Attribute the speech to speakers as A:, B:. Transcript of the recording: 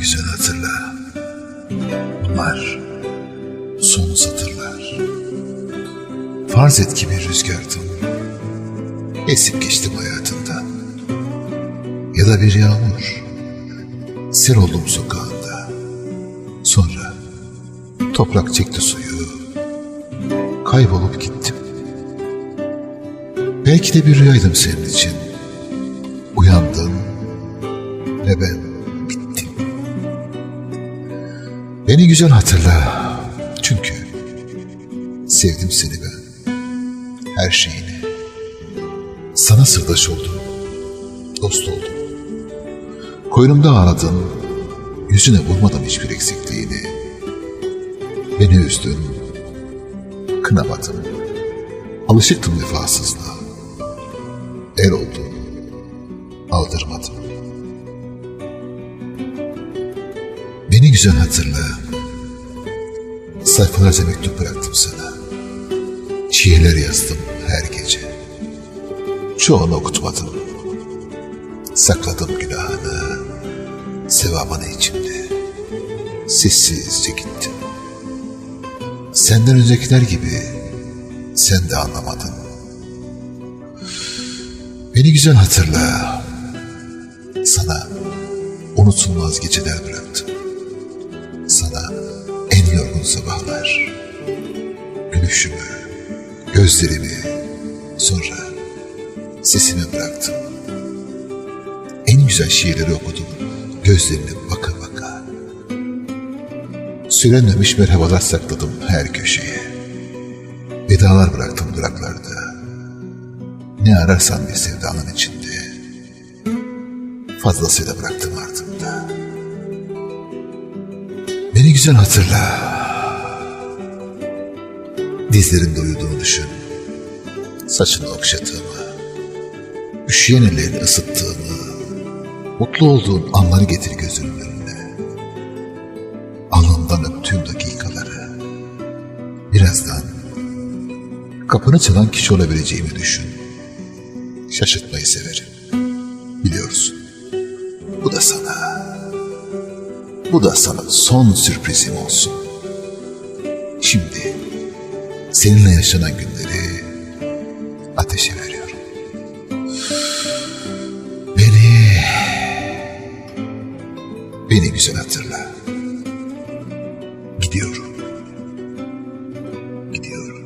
A: güzel hatırla. Bunlar son satırlar. Farz et ki bir rüzgardım. Esip geçtim hayatımdan. Ya da bir yağmur. Sel oldum sokağında. Sonra toprak çekti suyu. Kaybolup gittim. Belki de bir rüyaydım senin için. Uyandım ve ben Beni güzel hatırla. Çünkü sevdim seni ben. Her şeyini. Sana sırdaş oldum. Dost oldum. Koynumda ağladın. Yüzüne vurmadım hiçbir eksikliğini. Beni üzdün. Kınamadım. Alışıktım vefasızlığa. El oldum. Aldırmadım. Beni güzel hatırla. Sayfalarca mektup bıraktım sana. Şiirler yazdım her gece. Çoğunu okutmadım. Sakladım günahını, sevabını içimde. Sessizce gittim. Senden öncekiler gibi sen de anlamadın. Beni güzel hatırla. Sana unutulmaz geceler bıraktım. Sana en yorgun sabahlar. Gülüşümü, gözlerimi, sonra sesimi bıraktım. En güzel şiirleri okudum. Gözlerine baka baka. Söylenmemiş merhabalar sakladım her köşeye. Vedalar bıraktım duraklarda. Ne ararsan bir sevdanın içinde. Fazlasıyla bıraktım ardımda. Beni güzel hatırla. Dizlerinde uyuduğunu düşün. Saçını okşadığımı, üşüyen ellerini ısıttığımı, mutlu olduğun anları getir gözünün önüne. Alnından öptüğüm dakikaları. Birazdan kapını çalan kişi olabileceğimi düşün. Şaşırtmayı severim. Biliyorsun. Bu da sana. Bu da sana son sürprizim olsun. Şimdi seninle yaşanan günleri ateşe veriyorum. Beni beni güzel hatırla. Gidiyorum. Gidiyorum.